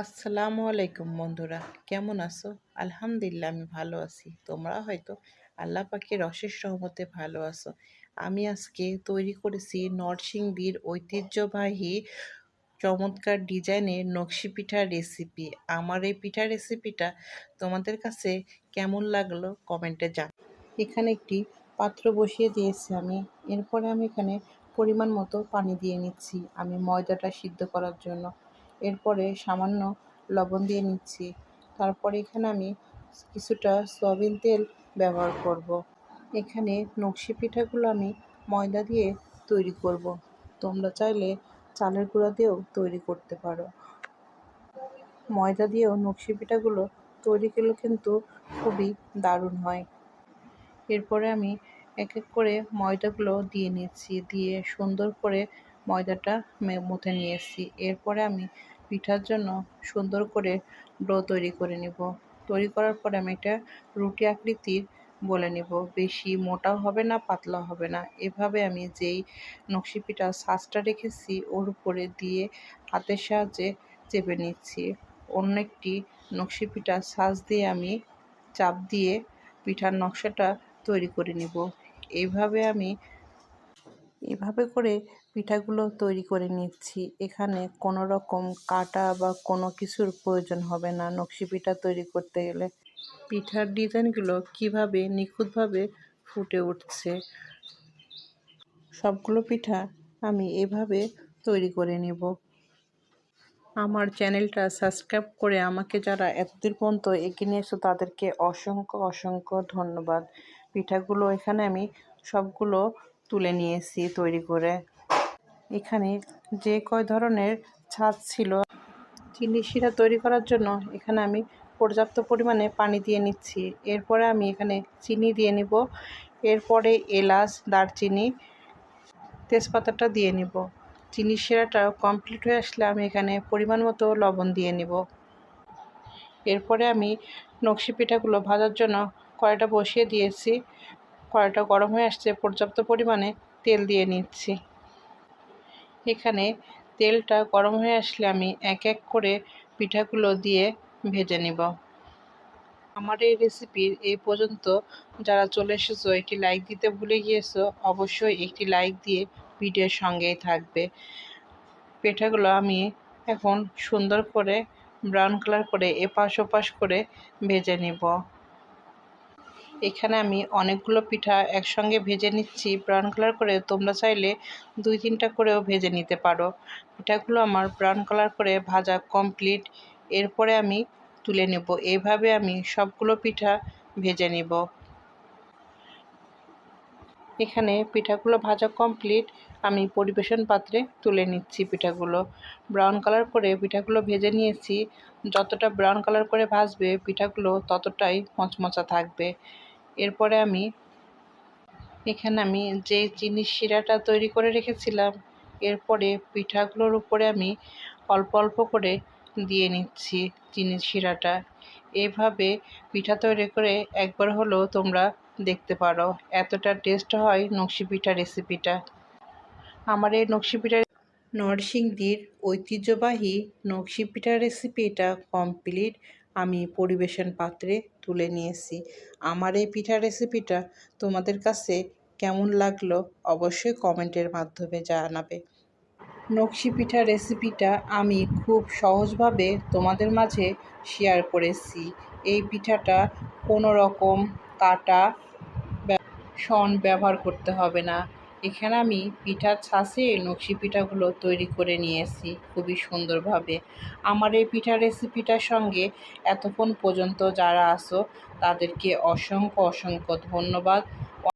আসসালামু আলাইকুম বন্ধুরা, কেমন আছো? আলহামদুলিল্লাহ, আমি ভালো আছি। তোমরা হয়তো আল্লাহ পাকের অশেষ রহমতে ভালো আছো। আমি আজকে তৈরি করেছি নরসিংদীর ঐতিহ্যবাহী চমৎকার ডিজাইনের নকশি পিঠা রেসিপি। আমার এই পিঠা রেসিপিটা তোমাদের কাছে কেমন লাগল কমেন্টে জান এখানে একটি পাত্র বসিয়ে দিয়েছি আমি। এরপরে আমি এখানে পরিমাণ মতো পানি দিয়ে নিচ্ছি। আমি ময়দাটা সিদ্ধ করার জন্য এরপরে সামান্য লবণ দিয়ে নিচ্ছি। তারপরে এখানে আমি কিছুটা সয়াবিন তেল ব্যবহার করব। এখানে নকশি পিঠাগুলো আমি ময়দা দিয়ে তৈরি করব। তোমরা চাইলে চালের গুঁড়া দিয়েও তৈরি করতে পারো। ময়দা দিয়েও নকশি পিঠাগুলো তৈরি করলে কিন্তু খুবই দারুণ হয়। এরপরে আমি এক এক করে ময়দাগুলো দিয়ে নিচ্ছি। দিয়ে সুন্দর করে ময়দাটা মুথে নিয়েছি এরপরে আমি পিঠার জন্য সুন্দর করে ডো তৈরি করে নিব। তৈরি করার পরে আমি এটা রুটি আকৃতির বলে নিব। বেশি মোটাও হবে না, পাতলা হবে না। এভাবে আমি যেই নকশি পিঠা সাজটা রেখেছি, ওর উপরে দিয়ে হাতের সাহায্যে চেপে নিচ্ছি। অন্য একটি নকশি পিঠা সাজ দিয়ে আমি চাপ দিয়ে পিঠার নকশাটা তৈরি করে নিব। এইভাবে আমি, এভাবে করে পিঠাগুলো তৈরি করে নিচ্ছি। এখানে কোনো রকম কাটা বা কোনো কিছুর প্রয়োজন হবে না। নকশি পিঠা তৈরি করতে গেলে পিঠার ডিজাইনগুলো কীভাবে নিখুঁতভাবে ফুটে উঠছে, সবগুলো পিঠা আমি এভাবে তৈরি করে নেব। আমার চ্যানেলটা সাবস্ক্রাইব করে আমাকে যারা এতদিন পর্যন্ত এগিয়ে নিয়ে এসো তাদেরকে অসংখ্য অসংখ্য ধন্যবাদ। পিঠাগুলো এখানে আমি সবগুলো তুলে নিয়েছি তৈরি করে। এখানে যে কয় ধরনের ছাদ ছিল, চিনি শিরা তৈরি করার জন্য এখানে আমি পর্যাপ্ত পরিমাণে পানি দিয়ে নিচ্ছি। এরপরে আমি এখানে চিনি দিয়ে নিব। এরপরে এলাচ, দারচিনি, তেজপাতাটা দিয়ে নিব। চিনি শিরাটা কমপ্লিট হয়ে আসলে আমি এখানে পরিমাণ মতো লবণ দিয়ে নিব। এরপরে আমি নকশি পিঠাগুলো ভাজার জন্য কড়াইটা বসিয়ে দিয়েছি। কড়াইটা গরম হয়ে আসছে, পর্যাপ্ত পরিমাণে তেল দিয়ে নিচ্ছি। এখানে তেলটা গরম হয়ে আসলে আমি এক এক করে পিঠাগুলো দিয়ে ভেজে নিব। আমার এই রেসিপির এই পর্যন্ত যারা চলে এসেছ, একটি লাইক দিতে ভুলে গিয়েছো, অবশ্যই একটি লাইক দিয়ে ভিডিওর সঙ্গেই থাকবে। পিঠাগুলো আমি এখন সুন্দর করে ব্রাউন কালার করে এপাশ ওপাশ করে ভেজে নিব। এখানে আমি অনেকগুলো পিঠা একসঙ্গে ভেজে নিচ্ছি। ব্রাউন কালার করে তোমরা চাইলে দুই তিনটা করেও ভেজে নিতে পারো। পিঠাগুলো আমার ব্রাউন কালার করে ভাজা কমপ্লিট। এরপরে আমি তুলে নেব। এইভাবে আমি সবগুলো পিঠা ভেজে নিব। এখানে পিঠাগুলো ভাজা কমপ্লিট। আমি পরিবেশন পাত্রে তুলে নিচ্ছি পিঠাগুলো। ব্রাউন কালার করে পিঠাগুলো ভেজে নিয়েছি। যতটা ব্রাউন কালার করে ভাজবে পিঠাগুলো ততটাই মচমচা থাকবে। এরপরে আমি এখানে আমি যে চিনি শিরাটা তৈরি করে রেখেছিলাম, এরপরে পিঠাগুলোর উপরে আমি অল্প অল্প করে দিয়ে নিচ্ছি চিনি শিরাটা। এভাবে পিঠা তৈরি করে একবার হলেও তোমরা দেখতে পারো এতটা টেস্ট হয় নকশি পিঠা রেসিপিটা। আমার এই নকশি পিঠা নরসিংদীর ঐতিহ্যবাহী নকশি পিঠা রেসিপিটা কমপ্লিট আমি পরিবেশন পাত্রে তুলে নিয়েছি। আমার এই পিঠা রেসিপিটা তোমাদের কাছে কেমন লাগল অবশ্যই কমেন্টের মাধ্যমে জানাবে। নকশি পিঠা রেসিপিটা আমি খুব সহজভাবে তোমাদের মাঝে শেয়ার করেছি। এই পিঠাটা কোনো রকম কাটা শন ব্যবহার করতে হবে না। এখানে আমি পিঠার ছাঁচে নকশি পিঠাগুলো তৈরি করে নিয়েছি খুবই সুন্দরভাবে। আমার এই পিঠা রেসিপিটার সঙ্গে এতক্ষণ পর্যন্ত যারা আসো তাদেরকে অসংখ্য অসংখ্য ধন্যবাদ।